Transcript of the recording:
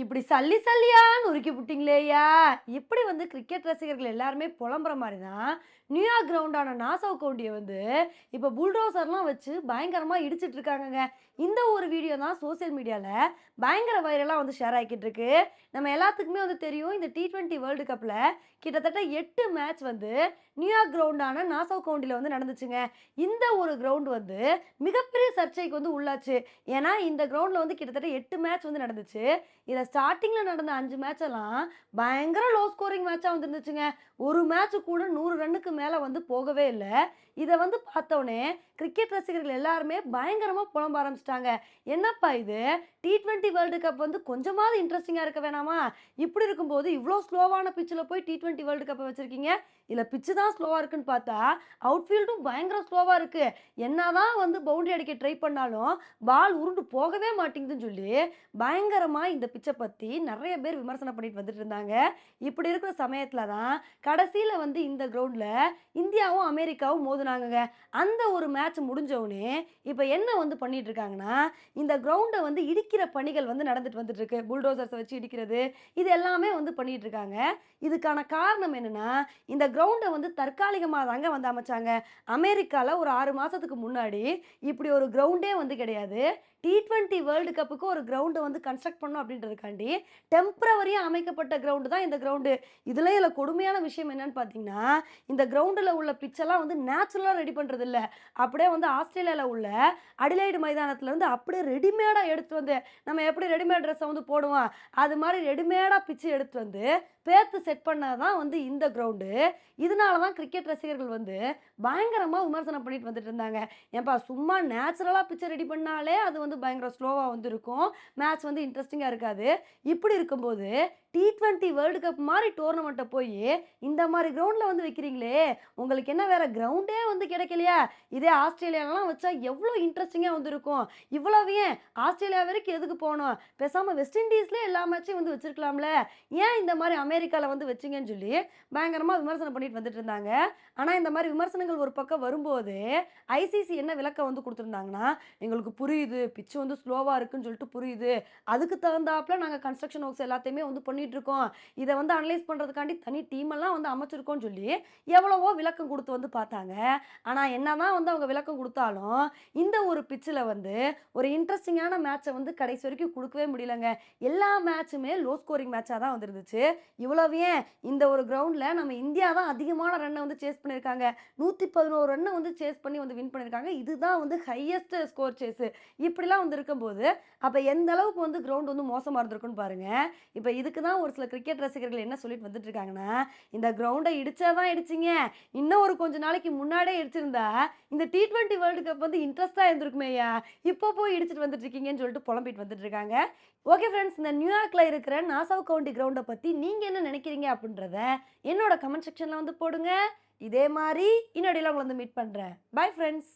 இப்படி சல்லி சல்லியா உருக்கி விட்டிங்களேயா இப்படி வந்து கிரிக்கெட் ரசிகர்கள் எல்லாருமே புலம்புற மாதிரி தான் நியூயார்க் கிரவுண்டான நாசவ் கவுண்டியை வந்து இப்போ புல்டோசர்லாம் வச்சு பயங்கரமாக இடிச்சிட்டு இருக்காங்கங்க. இந்த ஒரு வீடியோ தான் சோஷியல் மீடியாவில் பயங்கர வைரலாக வந்து ஷேர் ஆகிக்கிட்டு இருக்கு. நம்ம எல்லாத்துக்குமே வந்து தெரியும் இந்த டி ட்வெண்ட்டி வேர்ல்டு கப்பில் கிட்டத்தட்ட எட்டு மேட்ச் வந்து நியூயார்க் கிரவுண்டான நாசவ் கவுண்டியில் வந்து நடந்துச்சுங்க. இந்த ஒரு கிரவுண்ட் வந்து மிகப்பெரிய சர்ச்சைக்கு வந்து உள்ளாச்சு. ஏன்னா இந்த கிரவுண்டில் வந்து கிட்டத்தட்ட எட்டு மேட்ச் வந்து நடந்துச்சு. இதை ஸ்டார்டிங்கில் நடந்த அஞ்சு மேட்ச் எல்லாம் பயங்கர லோ ஸ்கோரிங் மேட்சாக வந்துருந்துச்சுங்க. ஒரு மேட்ச் கூட நூறு ரன்னுக்கு மேலே வந்து போகவே இல்லை. இதை வந்து பார்த்தோன்னே கிரிக்கெட் ரசிகர்கள் எல்லாருமே பயங்கரமாக புலம்ப ஆரம்பிச்சிட்டாங்க. என்னப்பா இது? டி ட்வெண்ட்டி வேர்ல்டு கப் வந்து கொஞ்சமாவது இன்ட்ரெஸ்டிங்காக இருக்க வேணாமா? இப்படி இருக்கும்போது இவ்வளோ ஸ்லோவான பிச்சில் போய் டி ட்வெண்ட்டி வேர்ல்டு கப்பை வச்சுருக்கீங்க. இதில் பிச்சு தான் ஸ்லோவாக இருக்குன்னு பார்த்தா அவுட்ஃபீல்டும் பயங்கர ஸ்லோவாக இருக்குது என்ன தான் வந்து பவுண்டரி அடிக்க ட்ரை பண்ணாலும் பால் உருண்டு போகவே மாட்டேங்குதுன்னு சொல்லி பயங்கரமாக இந்த பிச்சை பற்றி நிறைய பேர் விமர்சனம் பண்ணிட்டு வந்துட்டு இருந்தாங்க. இப்படி இருக்கிற சமயத்தில் தான் கடைசியில் வந்து இந்த கிரவுண்டில் இந்தியாவும் அமெரிக்காவும் மோதுனாங்க அந்த ஒரு மேட்ச் முடிஞ்சவுடனே இப்போ என்ன வந்து பண்ணிட்டு இருக்காங்கன்னா இந்த கிரவுண்டை வந்து இடிக்கிற பணிகள் வந்து நடந்துட்டு வந்துட்டு இருக்கு. புல்டோசர்ஸை வச்சு இடிக்கிறது இது எல்லாமே வந்து பண்ணிட்டு இருக்காங்க. இதுக்கான காரணம் என்னன்னா இந்த கிரவுண்டை வந்து தற்காலிகமாக தாங்க வந்து அமைச்சாங்க. அமெரிக்காவில் ஒரு ஆறு மாதத்துக்கு முன்னாடி இப்படி ஒரு கிரவுண்டே வந்து கிடையாது. டி ட்வெண்ட்டி வேர்ல்டு கப்புக்கு ஒரு கிரவுண்டை வந்து கன்ஸ்ட்ரக்ட் பண்ணணும் அப்படின்றதுக்காண்டி டெம்பரவரியாக அமைக்கப்பட்ட கிரவுண்டு தான் இந்த கிரவுண்டு இதில் இதில் கொடுமையான விஷயம் என்னன்னு பார்த்தீங்கன்னா இந்த கிரவுண்டில் உள்ள பிச்செல்லாம் வந்து நேச்சுரலாக ரெடி பண்ணுறது இல்லை அப்படியே வந்து ஆஸ்திரேலியாவில் உள்ள அடிலைடு மைதானத்துலேருந்து அப்படியே ரெடிமேடாக எடுத்து வந்து நம்ம எப்படி ரெடிமேட் ட்ரெஸ்ஸை வந்து போடுவோம்? அது மாதிரி ரெடிமேடாக பிச்சு எடுத்து வந்து பேர்த்து செட் பண்ணால் தான் வந்து இந்த கிரவுண்டு இதனால தான் கிரிக்கெட் ரசிகர்கள் வந்து பயங்கரமாக விமர்சனம் பண்ணிட்டு வந்துட்டு இருந்தாங்க. ஏன்பா சும்மா நேச்சுரலாக பிக்சர் ரெடி பண்ணாலே அது வந்து பயங்கர ஸ்லோவாக வந்து இருக்கும் மேட்ச் வந்து இன்ட்ரெஸ்டிங்காக இருக்காது. இப்படி இருக்கும்போது டி ட்வெண்ட்டி வேர்ல்டு கப் மாதிரி டோர்னமெண்ட்டை போய் இந்த மாதிரி கிரவுண்டில் வந்து வைக்கிறீங்களே உங்களுக்கு என்ன வேற கிரவுண்டே வந்து கிடைக்கலையா? இதே ஆஸ்திரேலியாலாம் வச்சா எவ்வளோ இன்ட்ரெஸ்டிங்காக வந்து இருக்கும் இவ்வளவு ஏன்? ஆஸ்திரேலியா வரைக்கும் எதுக்கு போகணும் பேசாமல் வெஸ்ட் இண்டீஸ்லேயே எல்லா மேட்சையும் வந்து வச்சிருக்கலாம்ல. ஏன் இந்த மாதிரி அமெரிக்காவில் வந்து வச்சிங்கன்னு சொல்லி பயங்கரமாக விமர்சனம் பண்ணிட்டு வந்துட்டு இருந்தாங்க ஆனால் இந்த மாதிரி விமர்சனங்கள் ஒரு பக்கம் வரும்போது ஐசிசி என்ன விளக்கம் வந்து கொடுத்துருந்தாங்கன்னா எங்களுக்கு புரியுது பிச்சு வந்து ஸ்லோவாக இருக்குன்னு சொல்லிட்டு புரியுது. அதுக்கு தகுந்தாப்புல நாங்கள் கன்ஸ்ட்ரக்ஷன் ஒர்க்ஸ் எல்லாத்தையுமே வந்து பண்ணிட்டு இருக்கோம் இதை வந்து அனலைஸ் பண்ணுறதுக்காண்டி தனி டீமெல்லாம் வந்து அமைச்சிருக்கோம்னு சொல்லி எவ்வளவோ விளக்கம் கொடுத்து வந்து பார்த்தாங்க. ஆனால் என்னதான் வந்து அவங்க விளக்கம் கொடுத்தாலும் இந்த ஒரு பிச்சில் வந்து ஒரு இன்ட்ரெஸ்டிங்கான மேட்சை வந்து கடைசி வரைக்கும் கொடுக்கவே முடியலங்க. எல்லா மேட்சுமே லோ ஸ்கோரிங் மேட்சாக தான் வந்துருந்துச்சு. இவ்வளவு ஏன்? இந்த ஒரு கிரவுண்டில் நம்ம இந்தியா தான் அதிகமான ரன்னை வந்து சேஸ் பண்ணியிருக்காங்க நூற்றி பதினோரு ரன்னை வந்து சேஸ் பண்ணி வந்து வின் பண்ணியிருக்காங்க இதுதான் வந்து ஹையஸ்ட் ஸ்கோர் சேஸு இப்படிலாம் வந்து இருக்கும்போது அப்போ எந்த அளவுக்கு வந்து கிரவுண்ட் வந்து மோசமாக இருந்திருக்குன்னு பாருங்க. இப்போ இதுக்கு தான் ஒரு சில கிரிக்கெட் ரசிகர்கள் என்ன சொல்லிட்டு வந்துட்டு இருக்காங்கன்னா இந்த கிரவுண்டை இடிச்சா தான் இடிச்சிங்க. இன்னும் ஒரு கொஞ்ச நாளைக்கு முன்னாடியே இடிச்சிருந்தா இந்த டி ட்வெண்ட்டி வேர்ல்டு கப் வந்து இன்ட்ரெஸ்ட்டாக இருந்திருக்குமேயா இப்போ போய் இடிச்சிட்டு வந்துட்டு இருக்கீங்கன்னு சொல்லிட்டு புலம்பிட்டு வந்துட்டு இருக்காங்க. ஓகே ஃப்ரெண்ட்ஸ் இந்த நியூயார்க்கில் இருக்கிற நாசவ் கவுண்டி கிரவுண்டை பற்றி நீங்கள் என்ன நினைக்கிறீங்க அப்படின்றத என்னோட கமெண்ட் செக்ஷனில் வந்து போடுங்க. இதே மாதிரி இன்னொடையில் உங்களை வந்து மீட் பண்ணுறேன் பை ஃப்ரெண்ட்ஸ்